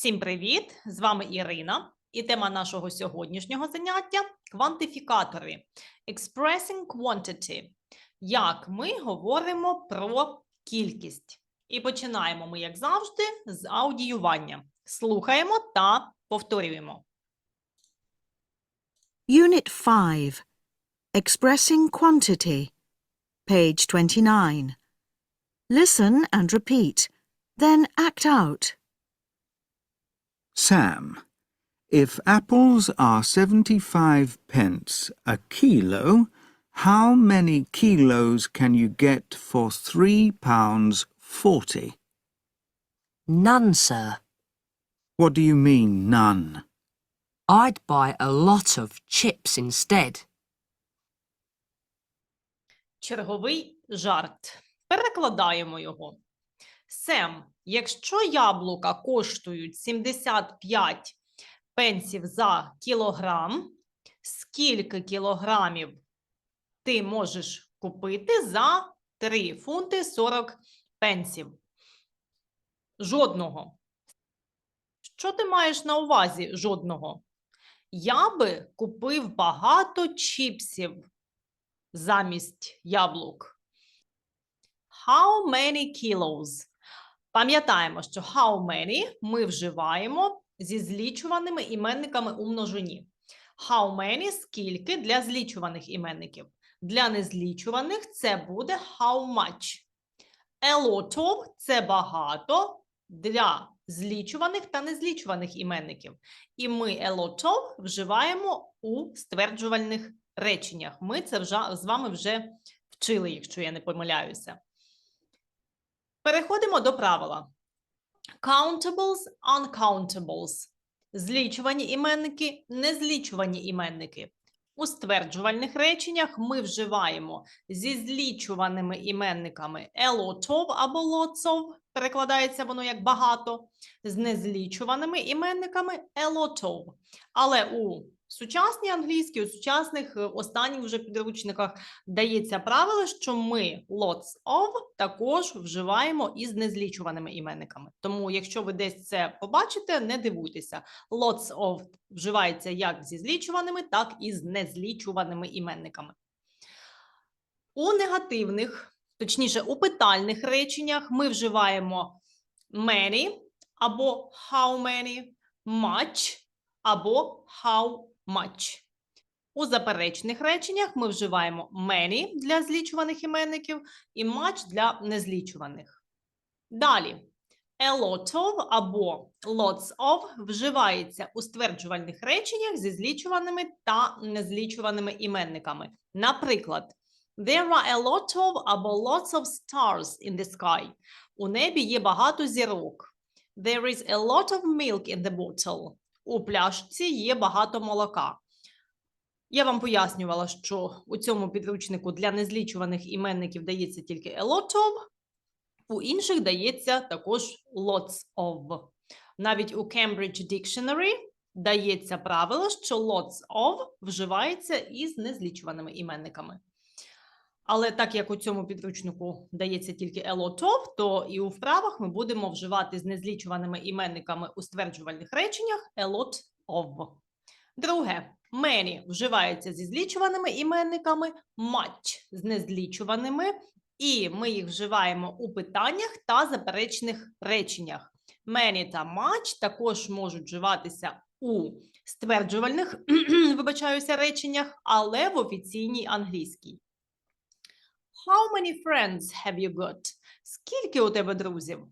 Всім привіт! З вами Ірина, і тема нашого сьогоднішнього заняття квантифікатори. Expressing quantity. Як ми говоримо про кількість. І починаємо ми, як завжди, з аудіювання. Слухаємо та повторюємо. Unit 5 Expressing Quantity. Page 29. Listen and repeat, then act out. Sam, if apples are 75 pence a kilo, how many kilos can you get for three pounds forty? None, sir. What do you mean, none? I'd buy a lot of chips instead. Черговий жарт. Перекладаємо його. Сем, якщо яблука коштують 75 пенсів за кілограм, скільки кілограмів ти можеш купити за 3 фунти 40 пенсів? Жодного. Що ти маєш на увазі жодного? Я би купив багато чіпсів замість яблук. How many kilos? Пам'ятаємо, що how many ми вживаємо зі злічуваними іменниками у множині. How many – скільки для злічуваних іменників. Для незлічуваних це буде how much. A lot of – це багато для злічуваних та незлічуваних іменників. І ми a lot of вживаємо у стверджувальних реченнях. Ми це вже з вами вже вчили, якщо я не помиляюся. Переходимо до правила. Countables, uncountables. Злічувані іменники, незлічувані іменники. У стверджувальних реченнях ми вживаємо зі злічуваними іменниками of або of, перекладається воно як багато, з незлічуваними іменниками of. Але у сучасній англійській, у сучасних е, останніх вже підручниках дається правило, що ми lots of також вживаємо із незлічуваними іменниками. Тому, якщо ви десь це побачите, не дивуйтеся. Lots of вживається як зі злічуваними, так і з незлічуваними іменниками. У негативних, точніше, у питальних реченнях ми вживаємо many або how many, much або how much. У заперечних реченнях ми вживаємо many для злічуваних іменників і much для незлічуваних. Далі. A lot of або lots of вживається у стверджувальних реченнях зі злічуваними та незлічуваними іменниками. Наприклад, There are a lot of або lots of stars in the sky. У небі є багато зірок. There is a lot of milk in the bottle. У пляшці є багато молока. Я вам пояснювала, що у цьому підручнику для незлічуваних іменників дається тільки a lot of, у інших дається також lots of. Навіть у Cambridge Dictionary дається правило, що lots of вживається із незлічуваними іменниками. Але так як у цьому підручнику дається тільки of, то і у вправах ми будемо вживати з незлічуваними іменниками у стверджувальних реченнях lot of. Друге, many вживається зі злічуваними іменниками, much з незлічуваними, і ми їх вживаємо у питаннях та заперечних реченнях. Many та much також можуть вживатися у стверджувальних, вибачаюся, реченнях, але в офіційній англійській. How many friends have you got? Скільки у тебе друзів?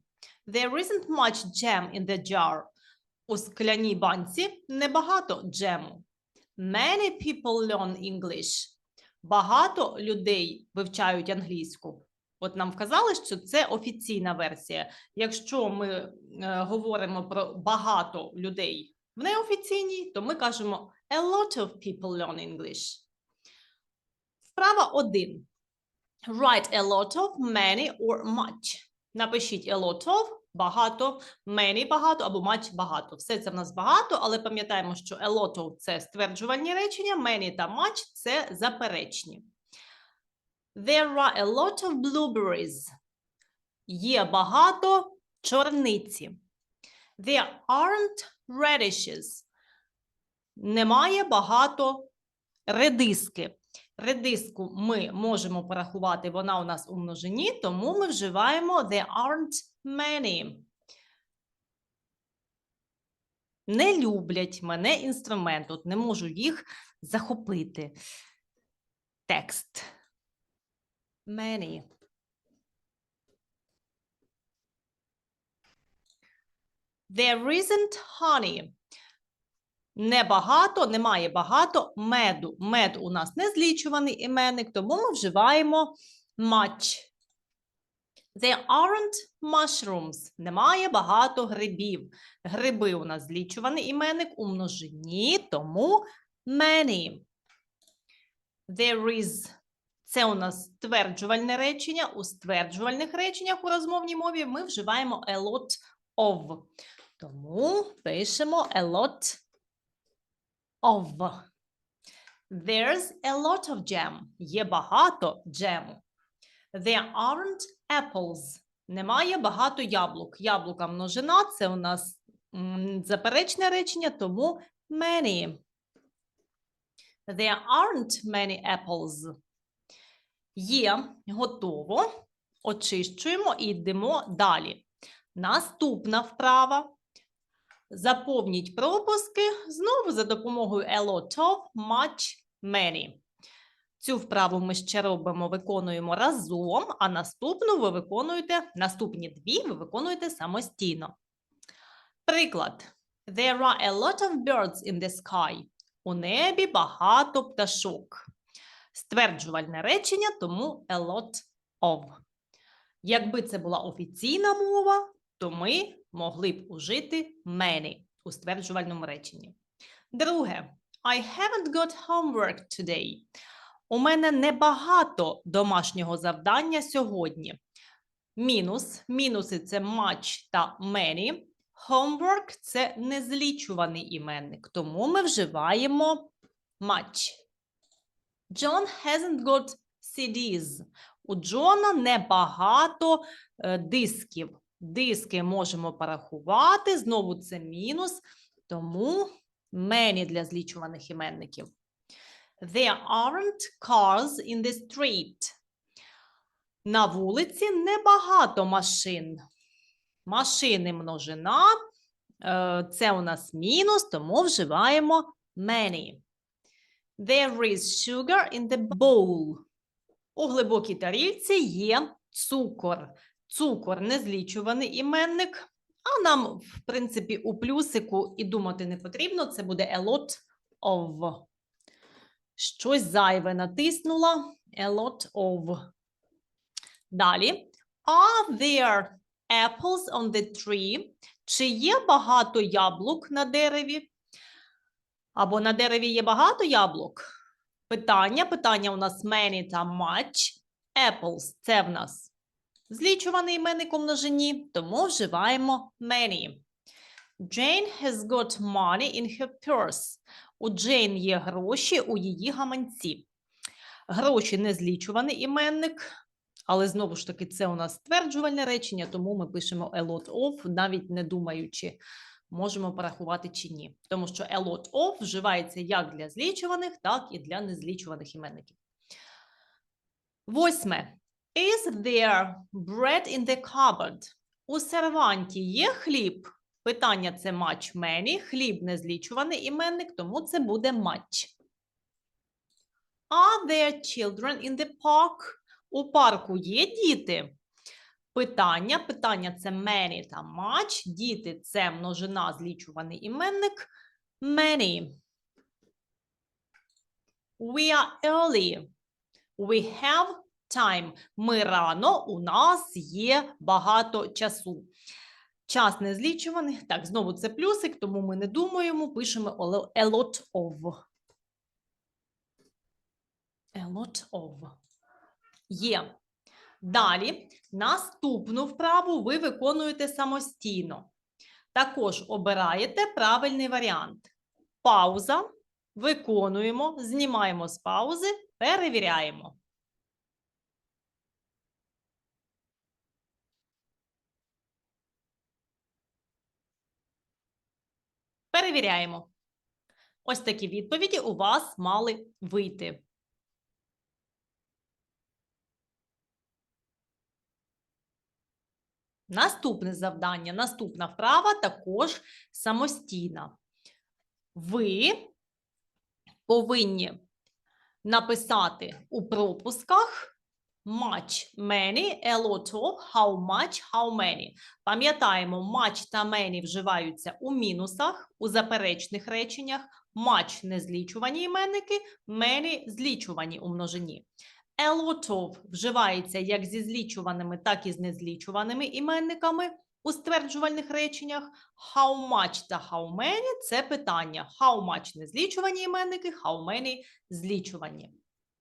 There isn't much jam in the jar. У скляній банці небагато джему. Many people learn English. Багато людей вивчають англійську. От нам вказали, що це офіційна версія. Якщо ми е, говоримо про багато людей в неофіційній, то ми кажемо a lot of people learn English. Вправа 1. Write a lot of, many or much. Напишіть a lot of, багато, many багато або much багато. Все це в нас багато, але пам'ятаємо, що a lot of – це стверджувальні речення, many та much – це заперечні. There are a lot of blueberries. Є багато чорниці. There aren't radishes. Немає багато редиски. Редиску ми можемо порахувати, вона у нас у множині, тому ми вживаємо there aren't many. Не люблять мене інструмент, от не можу їх захопити. Текст. Many. There isn't honey. Небагато, немає багато меду. Мед у нас не злічуваний іменник, тому ми вживаємо much. There aren't mushrooms. Немає багато грибів. Гриби у нас злічуваний іменник у множині, тому many. There is. Це у нас стверджувальне речення. У стверджувальних реченнях у розмовній мові ми вживаємо a lot of. Тому пишемо a lot of. There's a lot of jam. Є багато джему. There aren't apples. Немає багато яблук. Яблука множина це у нас заперечне речення, тому many. There aren't many apples. Є, готово. Очищуємо і йдемо далі. Наступна вправа. Заповніть пропуски знову за допомогою of, much, many. Цю вправу ми ще робимо, виконуємо разом, а наступну ви виконуєте, наступні дві ви виконуєте самостійно. Приклад. There are a lot of birds in the sky. У небі багато пташок. Стверджувальне речення, тому a lot of. Якби це була офіційна мова, то ми могли б ужити many у стверджувальному реченні. Друге. I haven't got homework today. У мене небагато домашнього завдання сьогодні. Мінус. Мінуси це much та many. Homework це незлічуваний іменник, тому ми вживаємо much. John hasn't got CDs. У Джона небагато е, дисків. Диски можемо порахувати. Знову це мінус, тому many для злічуваних іменників. There aren't cars in the street. На вулиці небагато машин. Машини множина. е, Це у нас мінус, тому вживаємо many. There is sugar in the bowl. У глибокій тарілці є цукор. Цукор незлічуваний іменник, а нам, в принципі, у плюсику і думати не потрібно. Це буде a lot of. Щось зайве натиснула. A lot of. Далі. Are there apples on the tree? Чи є багато яблук на дереві? Або на дереві є багато яблук? Питання. Питання у нас many та much. Apples – це в нас злічуваний іменник у множині, тому вживаємо many. Jane has got money in her purse. У Джейн є гроші у її гаманці. Гроші не злічуваний іменник, але знову ж таки це у нас стверджувальне речення, тому ми пишемо a lot of, навіть не думаючи, можемо порахувати чи ні. Тому що a lot of вживається як для злічуваних, так і для незлічуваних іменників. Восьме. Is there bread in the cupboard? У серванті є хліб? Питання це much many. Хліб не злічуваний іменник, тому це буде much. Are there children in the park? У парку є діти? Питання. Питання це many та much. Діти це множина злічуваний іменник. Many. We are early. We have time. Ми рано, у нас є багато часу. Час не злічуваний. Так, знову це плюсик, тому ми не думаємо, пишемо a lot of. A lot of. Є. Далі, наступну вправу ви виконуєте самостійно. Також обираєте правильний варіант. Пауза. Виконуємо, знімаємо з паузи, перевіряємо. Перевіряємо. Ось такі відповіді у вас мали вийти. Наступне завдання, наступна вправа також самостійна. Ви повинні написати у пропусках much, many, a lot of, how much, how many. Пам'ятаємо, much та many вживаються у мінусах, у заперечних реченнях. Much – незлічувані іменники, many – злічувані у множині. A lot of вживається як зі злічуваними, так і з незлічуваними іменниками у стверджувальних реченнях. How much та how many – це питання. How much – незлічувані іменники, how many – злічувані.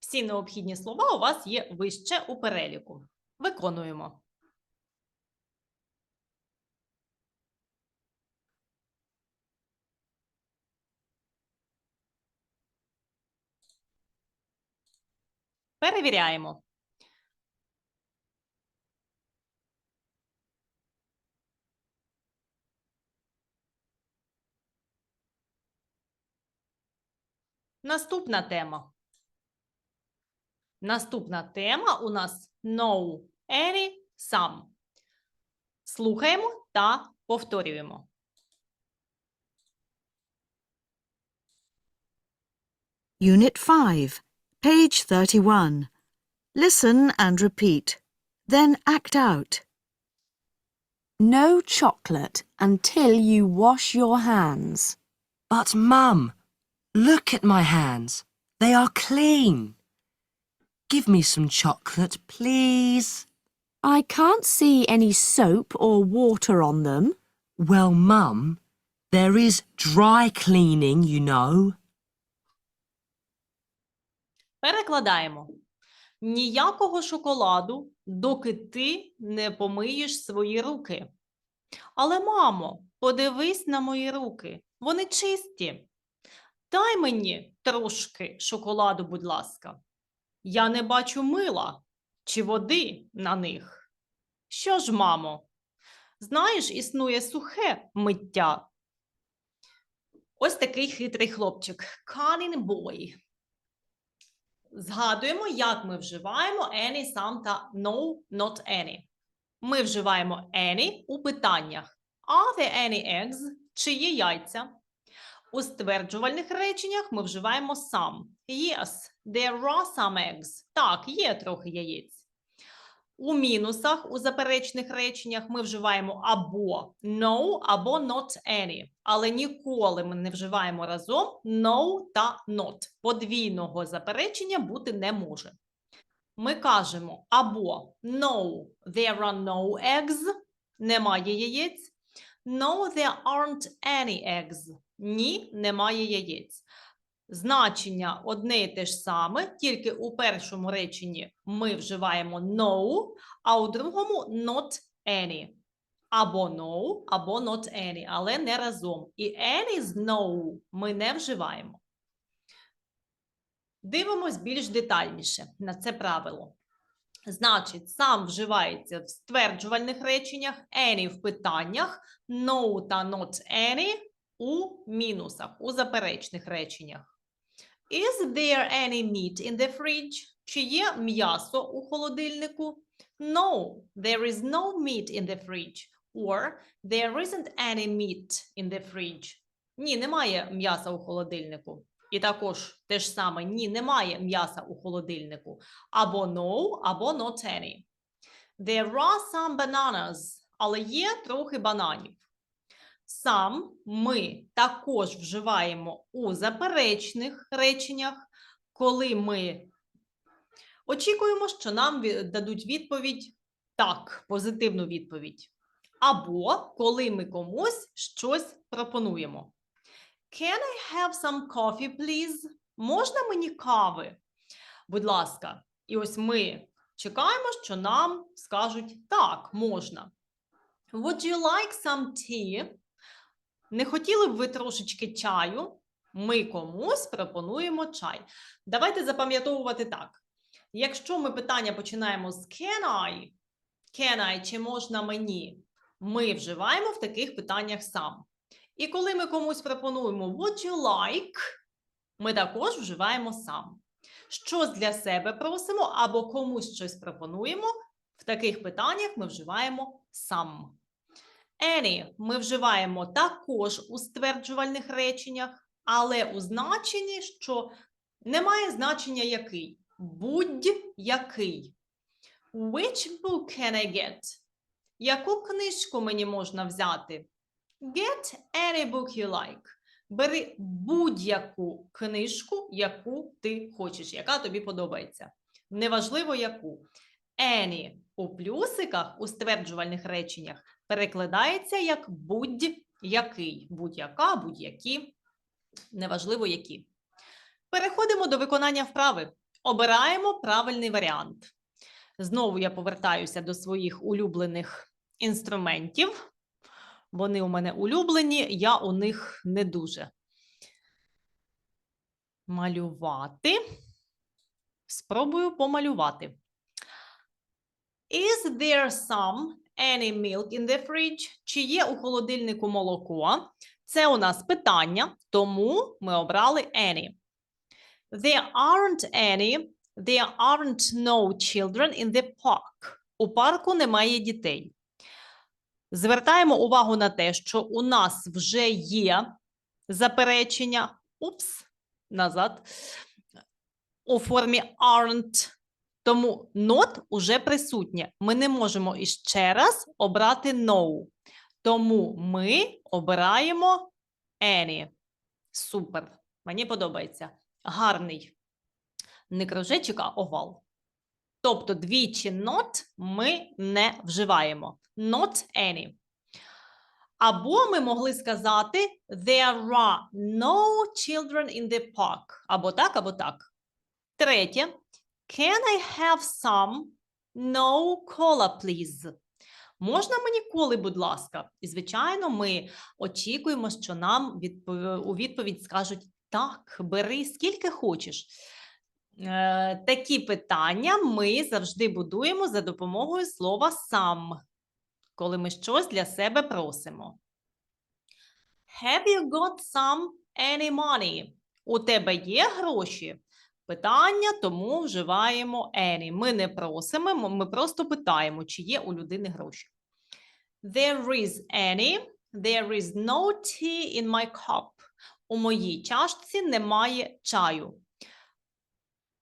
Всі необхідні слова у вас є вище у переліку. Виконуємо. Перевіряємо. Наступна тема. Наступна тема у нас know, any, some. Слухаємо та повторюємо. Unit 5, page 31. Listen and repeat. Then act out. No chocolate until you wash your hands. But, Mum, look at my hands. They are clean. Give me some chocolate, please. I can't see any soap or water on them. Well, Mum, there is dry cleaning, you know. Перекладаємо. Ніякого шоколаду, доки ти не помиєш свої руки. Але, мамо, подивись на мої руки. Вони чисті. Дай мені трошки шоколаду, будь ласка. Я не бачу мила чи води на них. Що ж, мамо? Знаєш, існує сухе миття. Ось такий хитрий хлопчик. Cunning boy. Згадуємо, як ми вживаємо any, some та no, not any. Ми вживаємо any у питаннях. Are there any eggs? Чи є яйця? У стверджувальних реченнях ми вживаємо some. Yes, there are some eggs. Так, є трохи яєць. У мінусах, у заперечних реченнях ми вживаємо або no, або not any. Але ніколи ми не вживаємо разом no та not. Подвійного заперечення бути не може. Ми кажемо або no, there are no eggs, немає яєць. No, there aren't any eggs. Ні, немає яєць. Значення одне і те ж саме, тільки у першому реченні ми вживаємо no, а у другому not any. Або no, або not any, але не разом. І any з no ми не вживаємо. Дивимось більш детальніше на це правило. Значить, сам вживається в стверджувальних реченнях, any в питаннях, no та not any у мінусах, у заперечних реченнях. Is there any meat in the fridge? Чи є м'ясо у холодильнику? No, there is no meat in the fridge. Or there isn't any meat in the fridge. Ні, немає м'яса у холодильнику. І також те ж саме ні, немає м'яса у холодильнику. Або no, або not any. There are some bananas, але є трохи бананів. Сам ми також вживаємо у заперечних реченнях, коли ми очікуємо, що нам дадуть відповідь так, позитивну відповідь. Або коли ми комусь щось пропонуємо. Can I have some coffee, please? Можна мені кави? Будь ласка. І ось ми чекаємо, що нам скажуть так, можна. Would you like some tea? Не хотіли б ви трошечки чаю? Ми комусь пропонуємо чай. Давайте запам'ятовувати так. Якщо ми питання починаємо з can I, can I, чи можна мені, ми вживаємо в таких питаннях сам. І коли ми комусь пропонуємо would you like, ми також вживаємо сам. Щось для себе просимо або комусь щось пропонуємо. В таких питаннях ми вживаємо сам. Any ми вживаємо також у стверджувальних реченнях, але у значенні, що немає значення який. Будь-який. Which book can I get? Яку книжку мені можна взяти? Get any book you like. Бери будь-яку книжку, яку ти хочеш, яка тобі подобається. Неважливо яку. Any у плюсиках у стверджувальних реченнях перекладається як будь-який. Будь-яка, будь-які, неважливо які. Переходимо до виконання вправи. Обираємо правильний варіант. Знову я повертаюся до своїх улюблених інструментів. Вони у мене улюблені, я у них не дуже. Малювати. Спробую помалювати. Is there some any milk in the fridge? Чи є у холодильнику молоко? Це у нас питання, тому ми обрали any. There aren't any. There aren't no children in the park. У парку немає дітей. Звертаємо увагу на те, що у нас вже є заперечення. Упс, назад. У формі aren't. Тому not уже присутнє. Ми не можемо іще раз обрати no. Тому ми обираємо any. Супер. Мені подобається. Гарний. Не кружечок, а овал. Тобто двічі not ми не вживаємо. Not any. Або ми могли сказати There are no children in the park. Або так, або так. Третє. Can I have some? No cola, please. Можна мені коли, будь ласка? І, звичайно, ми очікуємо, що нам відпов- у відповідь скажуть так, бери скільки хочеш. Е, Такі питання ми завжди будуємо за допомогою слова сам, коли ми щось для себе просимо. Have you got some any money? У тебе є гроші? Питання, тому вживаємо any. Ми не просимо, ми просто питаємо, чи є у людини гроші. There is any. There is no tea in my cup. У моїй чашці немає чаю.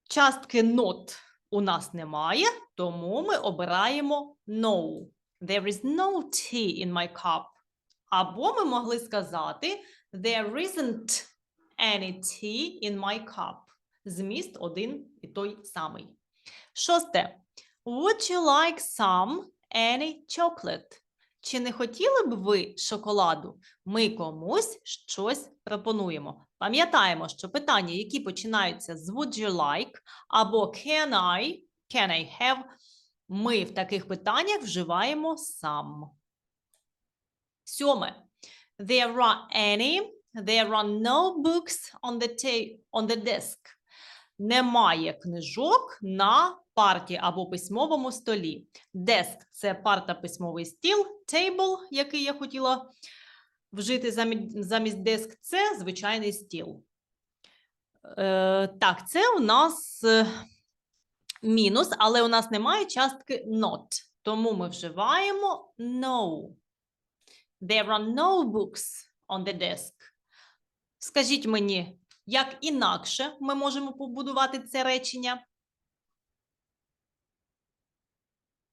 Частки not у нас немає, тому ми обираємо no. There is no tea in my cup. Або ми могли сказати There isn't any tea in my cup. Зміст один і той самий. Шосте. Would you like some any chocolate? Чи не хотіли б ви шоколаду? Ми комусь щось пропонуємо. Пам'ятаємо, що питання, які починаються з would you like або can I, can I have, ми в таких питаннях вживаємо сам. Сьоме. There are any, there are no books on the, on the desk. Немає книжок на парті або письмовому столі. Desk – це парта письмовий стіл, table, який я хотіла вжити замість desk, це звичайний стіл. Е, так, це у нас е, мінус, але у нас немає частки not. Тому ми вживаємо no. There are no books on the desk. Скажіть мені, як інакше ми можемо побудувати це речення?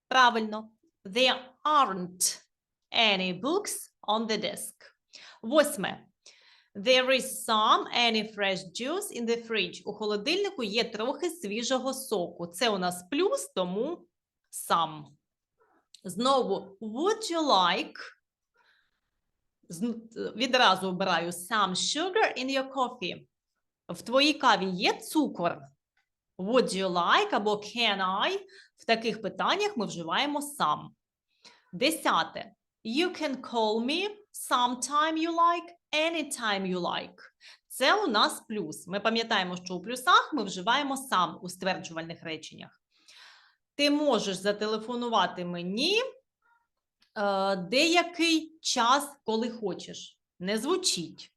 Правильно. There aren't any books on the desk. Восьме. There is some any fresh juice in the fridge. У холодильнику є трохи свіжого соку. Це у нас плюс, тому some. Знову, would you like? Відразу обираю some sugar in your coffee. В твоїй каві є цукор? Would you like або can I? В таких питаннях ми вживаємо some. Десяте. You can call me sometime you like, anytime you like. Це у нас плюс. Ми пам'ятаємо, що у плюсах ми вживаємо сам у стверджувальних реченнях. Ти можеш зателефонувати мені е, деякий час, коли хочеш. не звучить.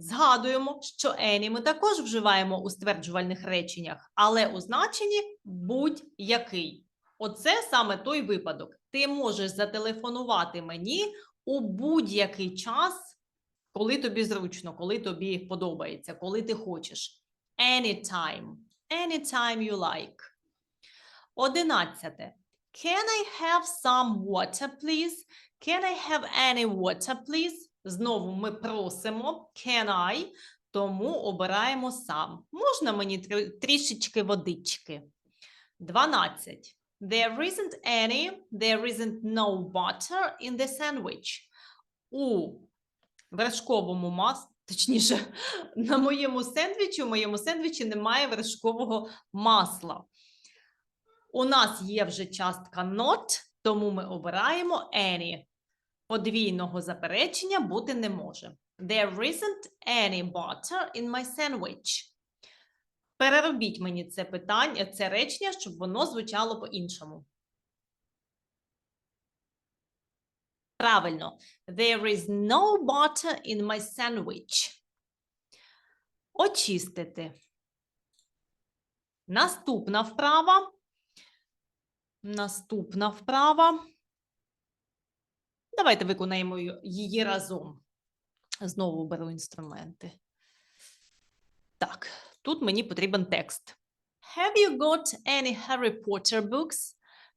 Згадуємо, що any ми також вживаємо у стверджувальних реченнях, але у значенні будь-який. Оце саме той випадок. Ти можеш зателефонувати мені у будь-який час, коли тобі зручно, коли тобі подобається, коли ти хочеш. Anytime. Anytime you like. Одинадцяте. Can I have some water, please? Can I have any water, please? Знову ми просимо can I, тому обираємо сам. Можна мені трішечки водички? 12. There isn't any, there isn't no butter in the sandwich. У вершковому мас, точніше, на моєму сендвічі, у моєму сендвічі немає вершкового масла. У нас є вже частка not, тому ми обираємо any. Подвійного заперечення бути не може. There isn't any butter in my sandwich. Переробіть мені це питання, це речення, щоб воно звучало по-іншому. Правильно. There is no butter in my sandwich. Очистити. Наступна вправа. Наступна вправа. Давайте виконаємо її разом. Знову беру інструменти. Так, тут мені потрібен текст. Have you got any Harry Potter books?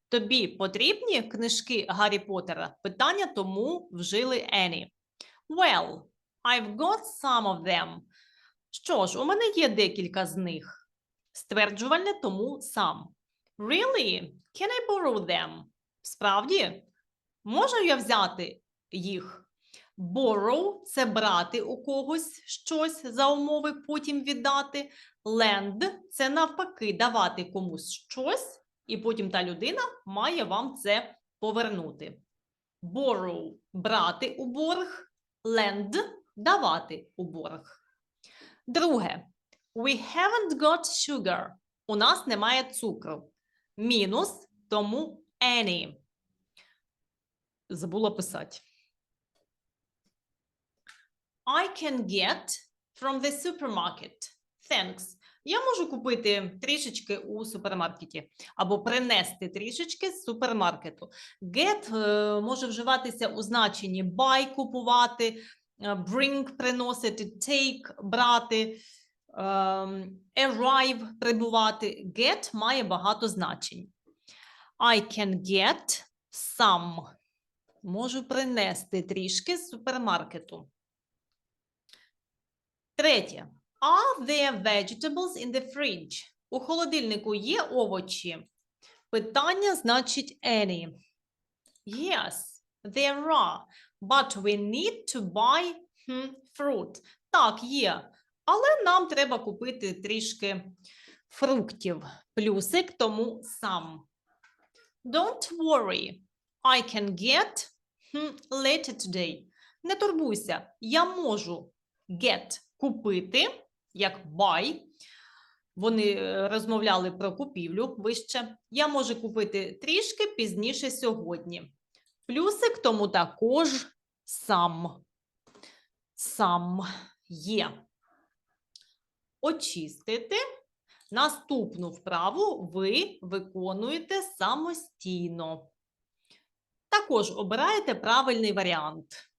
Тобі потрібні книжки Гаррі Поттера? Питання тому вжили any. Well, I've got some of them. Що ж, у мене є декілька з них. Стверджувальне тому сам. Really? Can I borrow them? Справді? Можу я взяти їх? Borrow – це брати у когось щось за умови, потім віддати. Lend – це навпаки давати комусь щось, і потім та людина має вам це повернути. Borrow – брати у борг. Lend – давати у борг. Друге. We haven't got sugar. У нас немає цукру. Мінус, тому any. Забула писати. I can get from the supermarket. Thanks. Я можу купити трішечки у супермаркеті або принести трішечки з супермаркету. Get е, може вживатися у значенні buy – купувати, е, bring – приносити, take – брати, ем, arrive – прибувати. Get має багато значень. I can get some. Можу принести трішки з супермаркету. Третє. Are there vegetables in the fridge? У холодильнику є овочі? Питання значить any. Yes, there are. But we need to buy hmm, fruit. Так, є. Але нам треба купити трішки фруктів. Плюсик, тому сам. Don't worry. I can get later today. Не турбуйся, я можу get купити, як buy. Вони е, розмовляли про купівлю вище. Я можу купити трішки пізніше сьогодні. Плюсик тому також сам. Сам є. Очистити. Наступну вправу ви виконуєте самостійно. Також обираєте правильний варіант.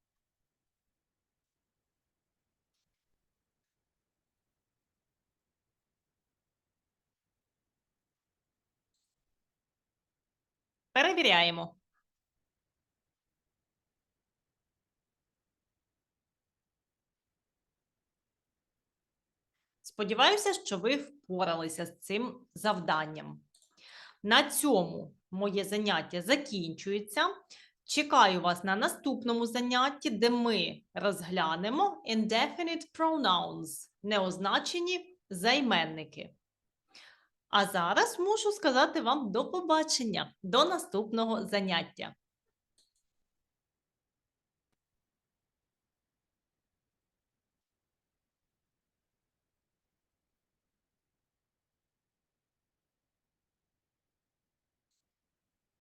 Перевіряємо. Сподіваюся, що ви впоралися з цим завданням. На цьому моє заняття закінчується. Чекаю вас на наступному занятті, де ми розглянемо indefinite pronouns, неозначені займенники. А зараз мушу сказати вам до побачення, до наступного заняття.